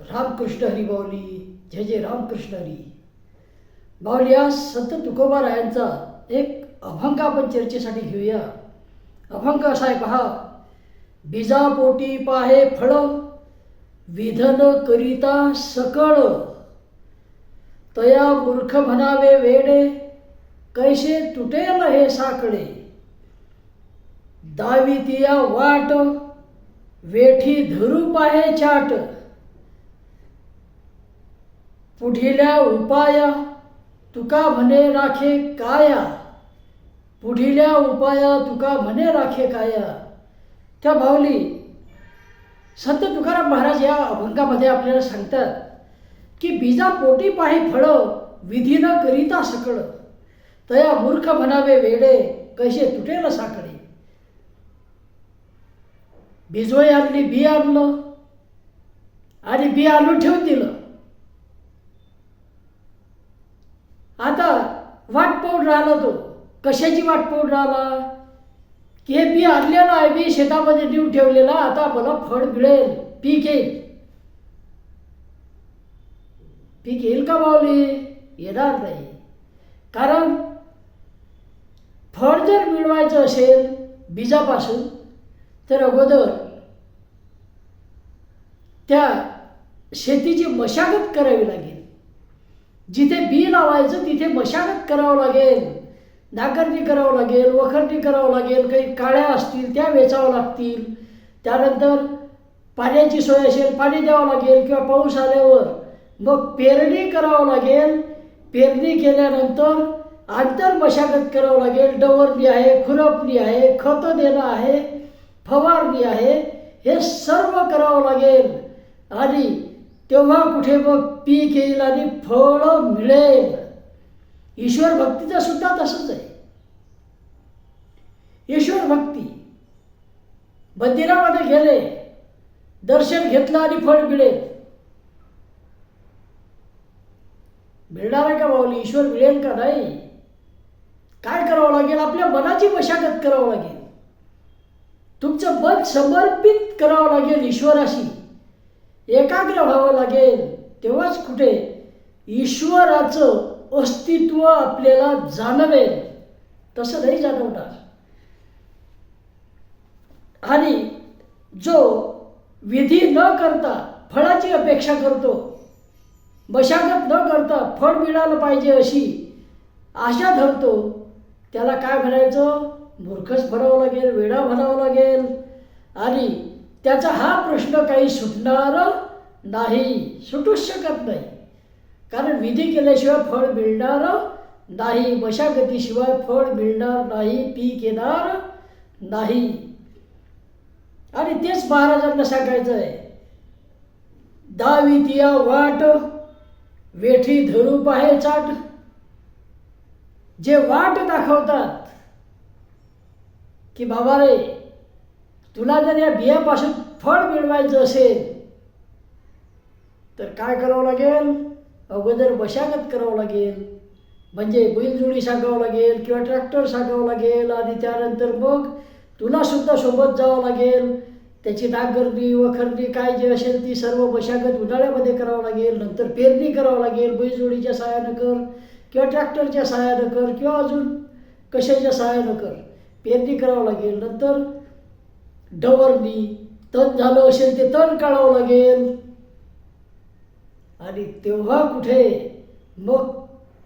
रामकृष्ण हरी बावली जय जय रामकृष्ण हरी. बावली आज संत तुकोबारायांचा एक अभंग आपण चर्चेसाठी घेऊया. अभंग असा आहे पहा. बीजापोटी पाहे फळ विधन करिता सकळ. तया मूर्ख म्हणावे वेडे कैसे तुटेल हे साकडे. दावितिया वाट वेठी धरू पाहे चाट. पुढिल्या उपाया तुका म्हणे राखे काया? पुढिल्या उपाया तुका म्हणे राखे काया? त्या भावली संत तुकाराम महाराज या अभंगामध्ये आपल्याला सांगतात की बीजा पोटी पाही फळं विधी न करिता सकळ. तया मूर्ख म्हणावे वेडे कसे तुटेल साकडे? बिजोई आणली बी आणलं. आणि बी आणून ठेवून दिलं आता वाट पाहून राहिला तो. कशाची वाट पाहून राहिला? की हे बी आणलेलं आहे बी शेतामध्ये देऊन ठेवलेला आता मला फळ मिळेल. पीक येईल. पीक येईल का मावली येणार नाही. कारण फळ जर मिळवायचं असेल बीजापासून तर अगोदर त्या शेतीची मशागत करावी लागेल. जिथे बी लावायचं तिथे मशागत करावं लागेल. नांगरणी करावं लागेल वखरणी करावं लागेल काही काळ्या असतील त्या वेचावं लागतील. त्यानंतर पाण्याची सोय असेल पाणी द्यावं लागेल किंवा पाऊस आल्यावर. मग पेरणी करावं लागेल. पेरणी केल्यानंतर आंतर मशागत करावं लागेल. डवरणी आहे खुरपणी आहे खतं देणं आहे फवारणी आहे हे सर्व करावं लागेल. आणि तेव्हा कुठे मग पीक येईल आणि फळ मिळेल. ईश्वर भक्तीचं सुद्धा तसंच आहे. ईश्वर भक्ती. मंदिरामध्ये गेले दर्शन घेतलं आणि फळ मिळेल. मिळणार आहे का माऊली? ईश्वर मिळेल का नाही? काय करावं लागेल? आपल्या मनाची मशागत करावं लागेल. तुमचं मन समर्पित करावं लागेल ईश्वराशी. एकाग्र व्हावं लागेल. तेव्हाच कुठे? ईश्वराचं अस्तित्व आपल्याला जाणवेल. तसं नाही जाणवणार. आणि जो विधी न करता फळाची अपेक्षा करतो मशागत न करता फळ मिळालं पाहिजे अशी आशा धरतो त्याला काय म्हणायचं? मूर्खच भरावं लागेल वेडा भरावं लागेल. आणि त्याचा हा प्रश्न काही सुटणार नाही. सुटूच शकत नाही. कारण विधी केल्याशिवाय फळ मिळणार नाही. मशागतीशिवाय फळ मिळणार नाही. पीक येणार नाही. आणि तेच महाराजांना सांगायचं आहे दावितिया वाट वेठी धरू पाहे चाट. जे वाट दाखवतात की बाबा रे तुला जर या बियापासून फळ मिळवायचं असेल तर काय करावं लागेल? अगोदर मशागत करावं लागेल. म्हणजे बैलजोडी सांगावं लागेल किंवा ट्रॅक्टर सांगावं लागेल. आणि त्यानंतर मग तुलासुद्धा सोबत जावं लागेल. त्याची नांगरणी वखरणी काय जे असेल ती सर्व मशागत उन्हाळ्यामध्ये करावं लागेल. नंतर पेरणी करावं लागेल. बैलजोडीच्या सहाय्यानं कर किंवा ट्रॅक्टरच्या सहाय्यानं कर किंवा अजून कशाच्या सहाय्यानं कर. पेरणी करावं लागेल. नंतर डवरणी तण झालं असेल ते तण काढावं लागेल. आणि तेव्हा कुठे मग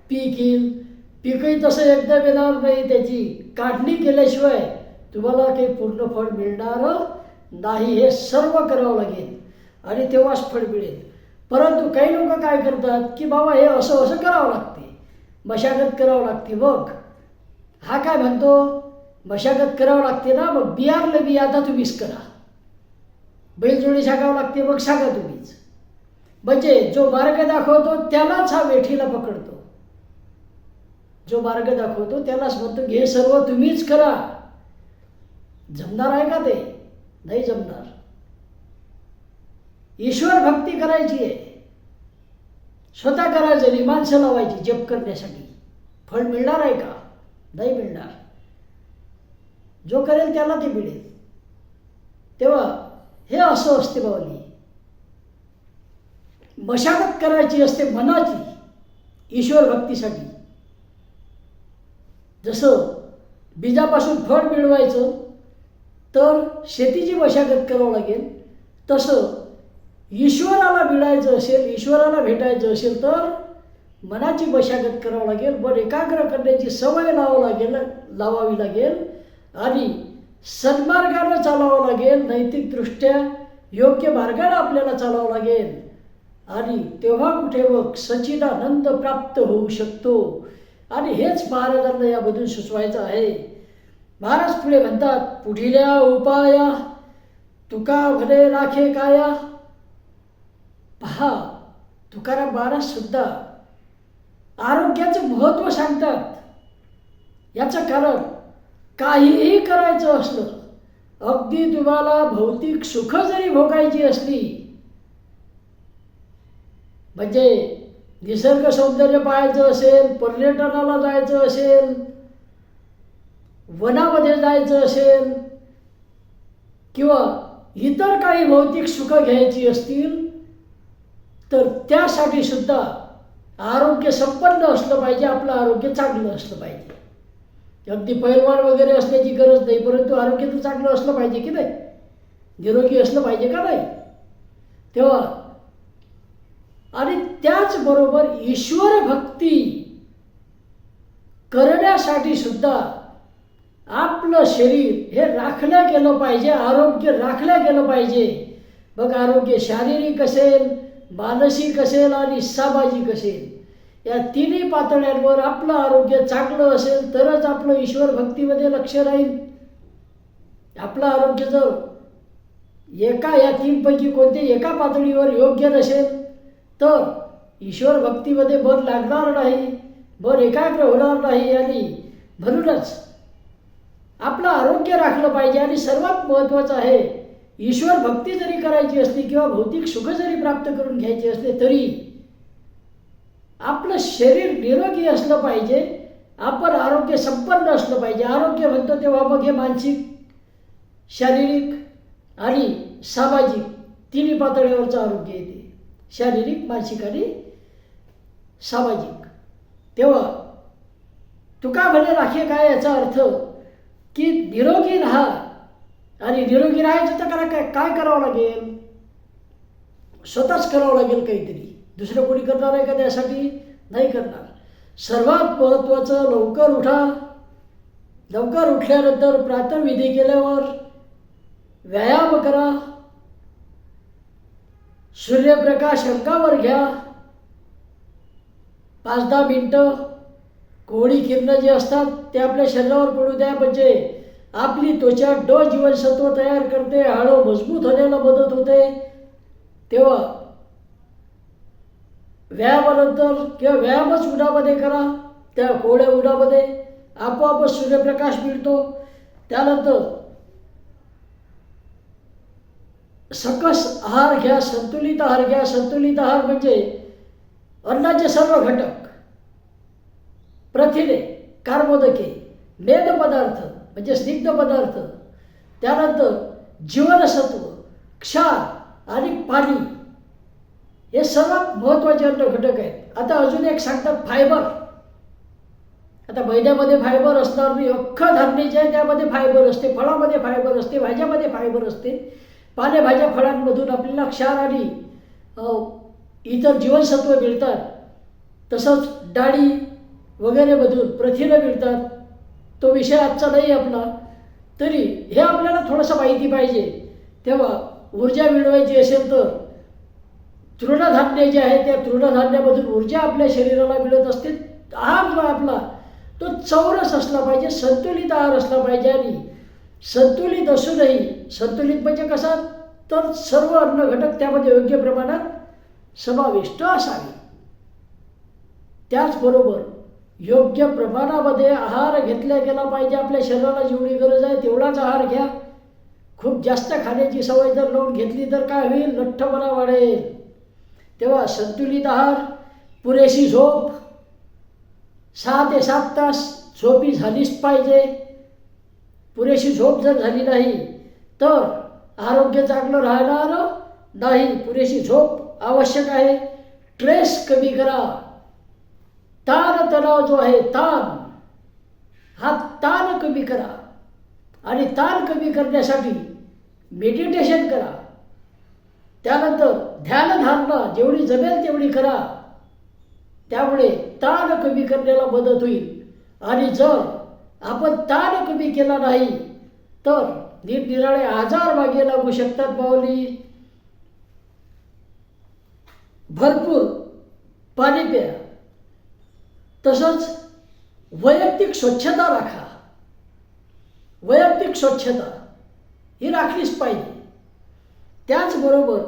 पीक येईल? पीकही तसं एकदम येणार नाही त्याची काढणी केल्याशिवाय तुम्हाला काही पूर्ण फळ मिळणार नाही हे सर्व करावं लागेल. आणि तेव्हाच फळ मिळेल. परंतु काही लोक काय करतात की बाबा हे असं असं करावं लागते. मशागत करावं लागते. मग हा काय म्हणतो? मशागत करावं लागते ना मग बियारलं बी आता तुम्हीच करा. बैलजोडी सांगावं लागते मग सांगा तुम्हीच. म्हणजे जो मार्ग दाखवतो त्यालाच हा वेठीला पकडतो. जो मार्ग दाखवतो त्यालाच म्हणतो हे सर्व तुम्हीच करा. जमणार आहे का ते? नाही जमणार. ईश्वर भक्ती करायची आहे. स्वतः करायचं नाही माणसं लावायची जप करण्यासाठी. फळ मिळणार आहे का? नाही मिळणार. जो करेल त्याला ते मिळेल. तेव्हा हे असं असते बावली मशागत करायची असते मनाची ईश्वर भक्तीसाठी. जसं बीजापासून फळ मिळवायचं तर शेतीची मशागत करावं लागेल. तसं ईश्वराला मिळायचं असेल ईश्वराला भेटायचं असेल तर मनाची मशागत करावं लागेल. मन एकाग्र करण्याची सवय लावावं लागेल लावावी लागेल. आणि सन्मार्गानं चालावं लागेल नैतिकदृष्ट्या योग्य मार्गानं आपल्याला चालावं लागेल. आणि तेव्हा कुठे मग सचिदानंद प्राप्त होऊ शकतो. आणि हेच महाराजांना यामधून सुचवायचं आहे. महाराज पुढे म्हणतात पुढिल्या उपाया तुका भले राखे काया. पहा तुकाराम महाराज सुद्धा आरोग्याचं महत्त्व सांगतात. याचं कारण काहीही करायचं असलं अगदी तुम्हाला भौतिक सुख जरी भोगायची असली म्हणजे निसर्ग सौंदर्य पाहायचं असेल पर्यटनाला जायचं असेल वनामध्ये जायचं असेल किंवा इतर काही भौतिक सुख घ्यायची असतील तर त्यासाठी सुद्धा आरोग्य संपन्न असलं पाहिजे आपलं आरोग्य चांगलं असलं पाहिजे. अगदी पैलवान वगैरे असण्याची गरज नाही परंतु आरोग्य तर चांगलं असलं पाहिजे की नाही? निरोगी असलं पाहिजे का नाही? तेव्हा आणि त्याचबरोबर ईश्वर भक्ती करण्यासाठी सुद्धा आपलं शरीर हे राखलं गेलं पाहिजे आरोग्य राखलं गेलं पाहिजे. मग आरोग्य शारीरिक असेल मानसिक असेल आणि सामाजिक असेल. या तिन्ही पातळ्यांवर आपलं आरोग्य चांगलं असेल तरच आपलं ईश्वर भक्तीमध्ये लक्ष राहील. आपलं आरोग्य जर एका या तीनपैकी कोणते एका पातळीवर योग्य नसेल तर ईश्वर भक्तीमध्ये मन लागणार नाही भर एकाग्र होणार नाही आणि म्हणूनच आपलं आरोग्य राखलं पाहिजे आणि सर्वात महत्त्वाचं आहे ईश्वर भक्ती जरी करायची असली किंवा भौतिक सुख जरी प्राप्त करून घ्यायची असले तरी आपलं शरीर निरोगी असलं पाहिजे आपण आरोग्य संपन्न असलं पाहिजे. आरोग्य म्हणतो तेव्हा मग हे मानसिक शारीरिक आणि सामाजिक तिन्ही पातळीवरचं आरोग्य येते. शारीरिक मानसिक आणि सामाजिक. तेव्हा तुका म्हणे राखे काय याचा अर्थ की निरोगी राहा. आणि निरोगी राहायचं तर करा काय काय करावं लागेल? स्वतःच करावं लागेल काहीतरी. दुसरं कोणी करणार आहे का त्यासाठी? नाही करणार. सर्वात महत्त्वाचं लवकर उठा. लवकर उठल्यानंतर प्रातविधी केल्यावर व्यायाम करा. सूर्यप्रकाश अंकावर घ्या. पाच दहा मिनटं कोवळी किरणं जे असतात ते आपल्या शरीरावर पडू द्या. म्हणजे आपली त्वचा ड जीवनसत्व तयार करते. हाडं मजबूत होण्याला मदत होते. तेव्हा व्यायामानंतर किंवा व्यायामच उन्हामध्ये करा त्या कोवळ्या उन्हामध्ये आपोआपच सूर्यप्रकाश मिळतो. त्यानंतर सकस आहार घ्या संतुलित आहार घ्या. संतुलित आहार म्हणजे अन्नाचे सर्व घटक. प्रथिने कार्बोदके मेद पदार्थ म्हणजे स्निग्ध पदार्थ. त्यानंतर जीवनसत्व क्षार आणि पाणी. हे सर्वात महत्त्वाचे अन्न घटक आहेत. आता अजून एक सांगतात फायबर. आता मैद्यामध्ये फायबर असणार नाही. अख्खं धान्य जे आहे त्यामध्ये फायबर असते फळामध्ये फायबर असते भाज्यामध्ये फायबर असते. पालेभाज्या फळांमधून आपल्याला क्षार आणि इतर जीवनसत्व मिळतात. तसंच डाळी वगैरेमधून प्रथिनं मिळतात. तो विषय आजचा नाही आपला. तरी हे आपल्याला थोडंसं माहिती पाहिजे. तेव्हा ऊर्जा मिळवायची असेल तर तृणधान्य जे आहे त्या तृणधान्यामधून ऊर्जा आपल्या शरीराला मिळत असते. आहार जो आपला तो चौरस असला पाहिजे संतुलित आहार असला पाहिजे आणि संतुलित असूनही संतुलित म्हणजे कसा? तर सर्व अन्न घटक त्यामध्ये योग्य प्रमाणात समाविष्ट असावे. त्याचबरोबर योग्य प्रमाणामध्ये आहार घेतला गेला पाहिजे आपल्या शरीराला जेवढी गरज आहे तेवढाच आहार घ्या. खूप जास्त खाण्याची सवय जर लावून घेतली तर काय होईल? लठ्ठपणा वाढेल. तेव्हा संतुलित आहार पुरेशी झोप सहा ते सात तास झोपी झालीच पाहिजे. पुरेशी झोप जर झाली नाही तर आरोग्य चांगलं राहणार नाही. पुरेशी झोप आवश्यक आहे. स्ट्रेस कमी करा. ताण तणाव जो आहे ताण हा ताण कमी करा. आणि ताण कमी करण्यासाठी मेडिटेशन करा. त्यानंतर ध्यानधारणा जेवढी जमेल तेवढी करा. त्यामुळे ताण कमी करण्याला मदत होईल. आणि जर आपण ताण कमी केला नाही तर निरनिराळे आजार मागे लागू शकतात माऊली. भरपूर पाणी प्या. तसंच वैयक्तिक स्वच्छता राखा. वैयक्तिक स्वच्छता ही राखलीच पाहिजे. त्याचबरोबर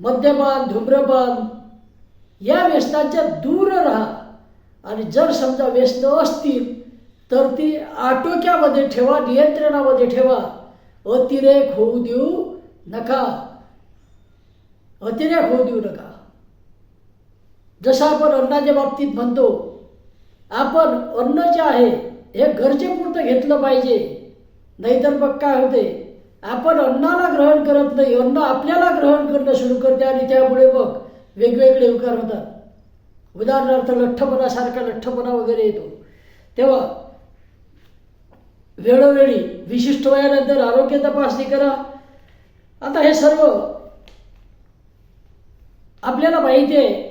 मद्यपान धूम्रपान या व्यसनाच्या दूर राहा. आणि जर समजा व्यसन असतील तर ती आटोक्यामध्ये ठेवा नियंत्रणामध्ये ठेवा. अतिरेक होऊ देऊ नका. अतिरेक होऊ देऊ नका. जसं आपण अन्नाच्या बाबतीत म्हणतो आपण अन्न जे आहे हे गरजेपुरतं घेतलं पाहिजे. नाहीतर मग काय होते? आपण अन्नाला ग्रहण करत नाही अन्न आपल्याला ग्रहण करणं सुरू करते आणि त्यामुळे मग वेगवेगळे विकार होतात. उदाहरणार्थ लठ्ठपणासारखा लठ्ठपणा वगैरे येतो. तेव्हा वेळोवेळी विशिष्ट वयानंतर आरोग्य तपासणी करा. आता हे सर्व आपल्याला माहिती आहे.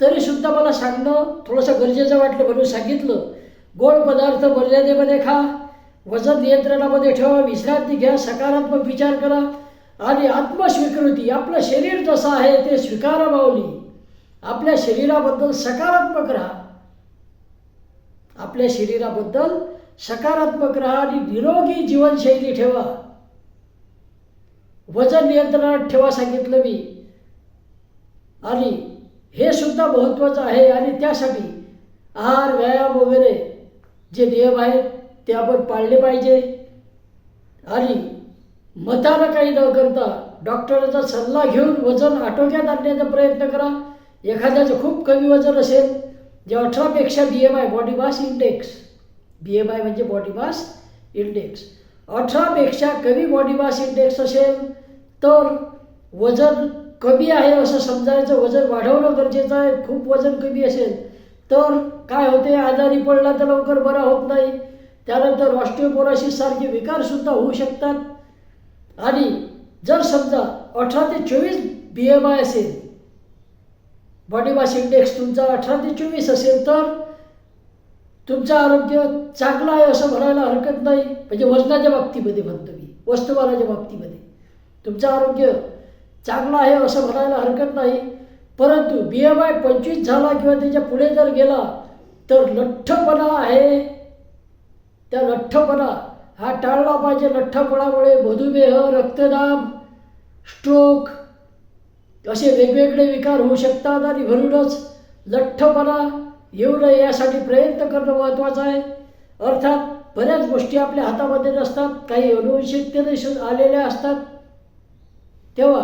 तरी सुद्धा मला सांगणं थोडंसं गरजेचं वाटलं म्हणून सांगितलं. गोड पदार्थ मर्यादेमध्ये खा. वजन नियंत्रणामध्ये ठेवा विश्रांती घ्या सकारात्मक विचार करा आणि आत्मस्वीकृती आपलं शरीर जसं आहे ते स्वीकारा मावली आपल्या शरीराबद्दल सकारात्मक राहा. आपल्या शरीराबद्दल सकारात्मक राहा आणि निरोगी जीवनशैली ठेवा. वजन नियंत्रणात ठेवा सांगितलं मी. आणि हे सुद्धा महत्त्वाचं आहे आणि त्यासाठी आहार व्यायाम वगैरे जे नियम आहेत ते आपण पाळले पाहिजे. आणि मतानं काही न करता डॉक्टरांचा सल्ला घेऊन वजन आटोक्यात आणण्याचा प्रयत्न करा. एखाद्याचं खूप कमी वजन असेल जे अठरापेक्षा B M I body mass index B M I म्हणजे बॉडी मास इंडेक्स अठरापेक्षा कमी बॉडी मास इंडेक्स असेल तर वजन कमी आहे असं समजायचं वजन वाढवणं गरजेचं आहे. खूप वजन कमी असेल तर काय होते? आजारी पडला तर लवकर बरा होत नाही. त्यानंतर ऑस्टिओपोरोसिस सारखे विकारसुद्धा होऊ शकतात. आणि जर समजा अठरा ते चोवीस बी एम आय असेल बॉडी मास इंडेक्स तुमचा अठरा ते चोवीस असेल तर तुमचं आरोग्य चांगलं आहे असं म्हणायला हरकत नाही. म्हणजे वजनाच्या बाबतीमध्ये म्हणतो मी वस्तुमानाच्या बाबतीमध्ये. तुमचं आरोग्य चांगलं आहे असं म्हणायला हरकत नाही. परंतु बी एम आय पंचवीस झाला किंवा त्याच्या पुढे जर गेला तर लठ्ठपणा आहे. त्या लठ्ठपणा हा टाळला पाहिजे लठ्ठपणामुळे मधुमेह रक्तदाब स्ट्रोक असे वेगवेगळे विकार होऊ शकतात आणि म्हणूनच लठ्ठपणा येऊ नये यासाठी प्रयत्न करणं महत्त्वाचं आहे. अर्थात बऱ्याच गोष्टी आपल्या हातामध्ये नसतात काही अनुवंशिकतेने आलेल्या असतात. तेव्हा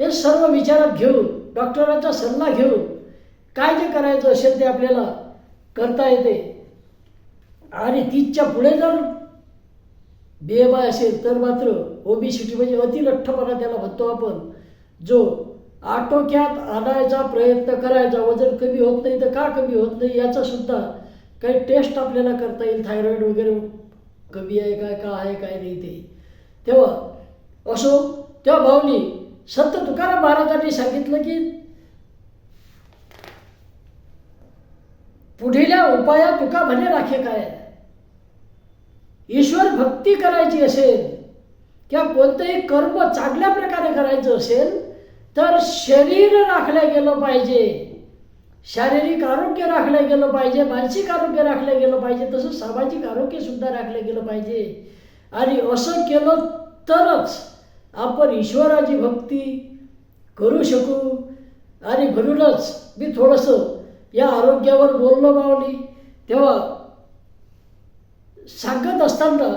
हे सर्व विचारात घेऊन डॉक्टरांचा सल्ला घेऊन काय जे करायचं असेल ते आपल्याला करता येते. आणि तीसच्या पुढे जर बेबाय असेल तर मात्र ओबीसीटी म्हणजे अतिलठ्ठपणा त्याला म्हणतो आपण. जो आटोक्यात आणायचा प्रयत्न करायचा वजन कमी होत नाही तर का कमी होत नाही याचा सुद्धा काही टेस्ट आपल्याला करता येईल. थायरॉईड वगैरे कमी आहे काय का आहे काय नाही ते. तेव्हा असो तेव्हा भावनी संत तुकाराम महाराजांनी सांगितलं की पुढील्या उपाया तुका म्हणे राखे काय. ईश्वर भक्ती करायची असेल किंवा कोणतंही कर्म चांगल्या प्रकारे करायचं असेल तर शरीर राखलं गेलं पाहिजे. शारीरिक आरोग्य राखलं गेलं पाहिजे मानसिक आरोग्य राखलं गेलं पाहिजे तसं सामाजिक आरोग्यसुद्धा राखलं गेलं पाहिजे. आणि असं केलं तरच आपण ईश्वराची भक्ती करू शकू. आणि म्हणूनच मी थोडंसं या आरोग्यावर बोललो मावली तेव्हा सांगत असताना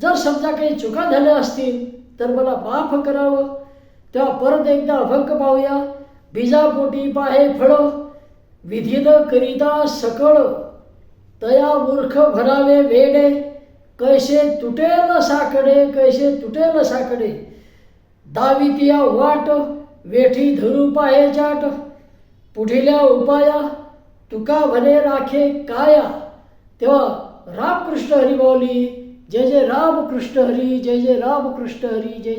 जर समजा काही चुका झाल्या असतील तर मला माफ करावं. तेव्हा परत एकदा अभंग पाहूया. बीजापोटी पाहे फळ विधीनं करिता सकळ. तया मूर्ख भरावे वेडे कैसे तुटेल साकडे कैसे तुटेल साकडे. दावितिया वाट वेठी धरू पाहे चाट पुढिल्या उपाया तुका भले राखे काया? तेव्हा रामकृष्ण हरी बोली जय जय रामकृष्ण हरी जय जय रामकृष्ण हरी जय